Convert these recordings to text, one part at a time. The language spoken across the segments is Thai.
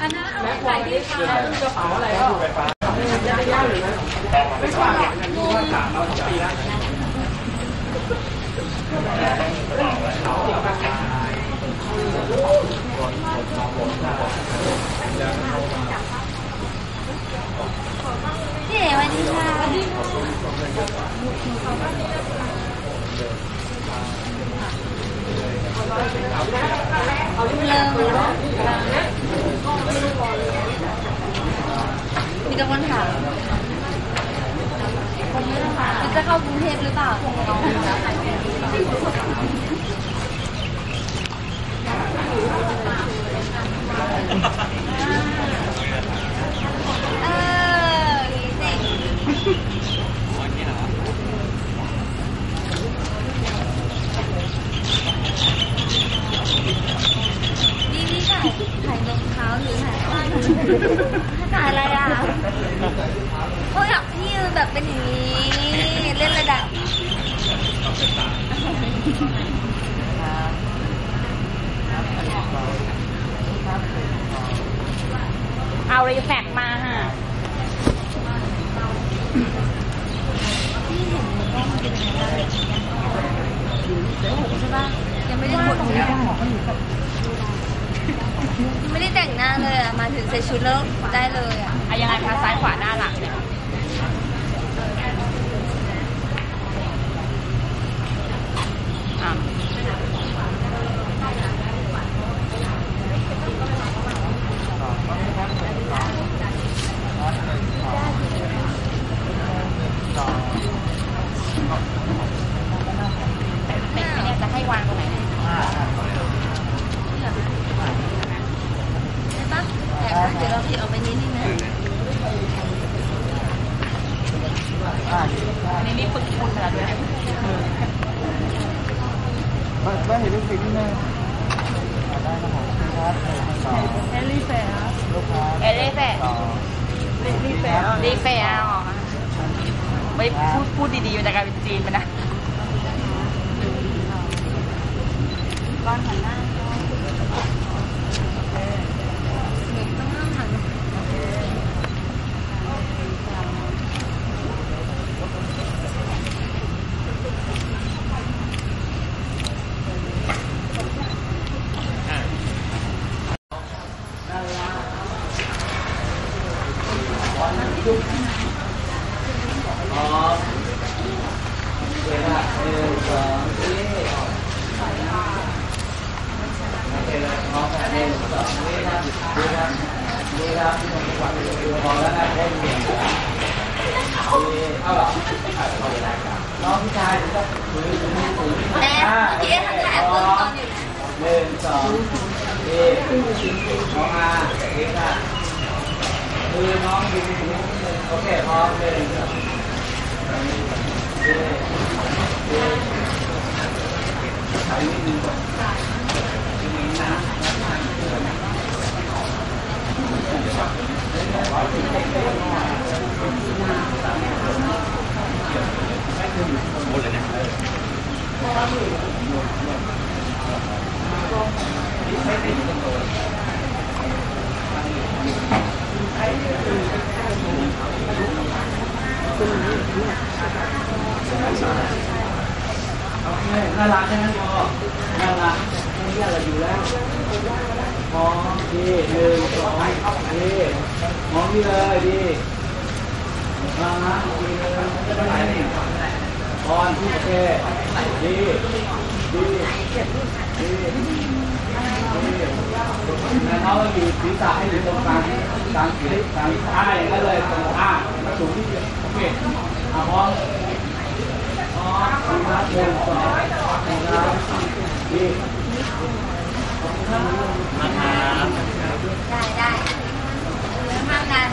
อันนั้นเอาไว้ใส่ที่เท้ากระเป๋าอะไรก็ไฟฟ้าย่าย่าเลยนะไม่กว่าหรอกดูว่าถามเราสองปีแล้วพี่เอ๋สวัสดีค่ะเริ่มมี กำลังถามจะเข้ากรุงเทพหรือเปล่าเออเจ๋งนี่นี่ถ่ายถ่ายรองเท้าหรือถ่ายถ่ายอะไรอะโอ้ยอยากพี่แบบเป็นอย่างนี้ เล่นระดับ เอารีแฟกมาค่ะพี่เห็นมันก็มันเป็นยังไงบ้างใช่ปะยังไม่ได้กดยังไม่ได้แต่งหน้าเลยอะมาถึงใส่ชุดแล้วได้เลยอะเอายังไงคะซ้ายขวาหน้าหลังเนี่ย อ่เป็นเนี่ยจะให้วางตรงไหนใช่ปะแต่ว่าดี๋ย วเราผิดออกไปนิดนึงนะอันนี้นี่ฝึกพูดไปแล้วด้วยไม่ไม่เห็นลูกศิษย์ที่นั่นได้ครับผมครับต่อเอลิเฟ่ลูกค้าเอลิเฟ่ต่อรีเฟ่รีเฟ่เอาออกมาไม่พูดพูดดีๆมันจะกลายเป็นจีนไปนะก้อนหันหน้า เด็กต้องนั่งหัน อ๋อเวลาหนึ่งสองสี่โอเคเลยพร้อมกันหนึ่งสองนี่ครับนี่ครับนี่ครับที่ผมวางอยู่พอแล้วนะได้ยินเอาหรอ น้องพี่ชายจะถือถือถือแม่เมื่อกี้ทำถ่ายเพิ่มตอนอยู่นะ หนึ่งสองนี่น้องมาเอ๊ะค่ะมือน้องอยู่ที่นี้โอเคพอมหนึ่งสองถ่ายนิดนึงก่อนโอเคน่ารักใช่ไหมพอน่ารักไม่ยากอะไรอยู่แล้วมองดีหนึ่งสองดีมองนี่เลยดีน่าดีเลย จะไปไหนนี่โอเคดีดีดีดีแล้วเขาอยู่ศีรษะให้อยู่ตรงกลางกลางศีรษะกลางใช่ก็เลยตรงอ่ามาสูงที่โอเคอะพร้อมอ๋อครับหนึ่งสองครับดีมาครับได้ได้ทำงานเ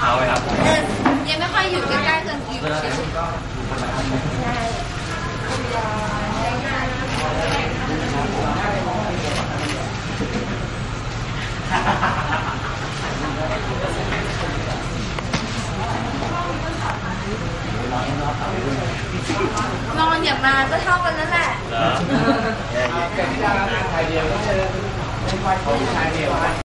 เท้าไว้ครับแต่ยังไม่ค่อยอยู่ใกล้ๆกันอยู่เวลาใช่ไหนก็ดูคนละอันเลยใช่นอนอย่างนานก็เท่ากันนั่นแหละเหรอแต่ที่ดาราถ่ายเดียวก็เจอเป็นไฟของชายเดียวให้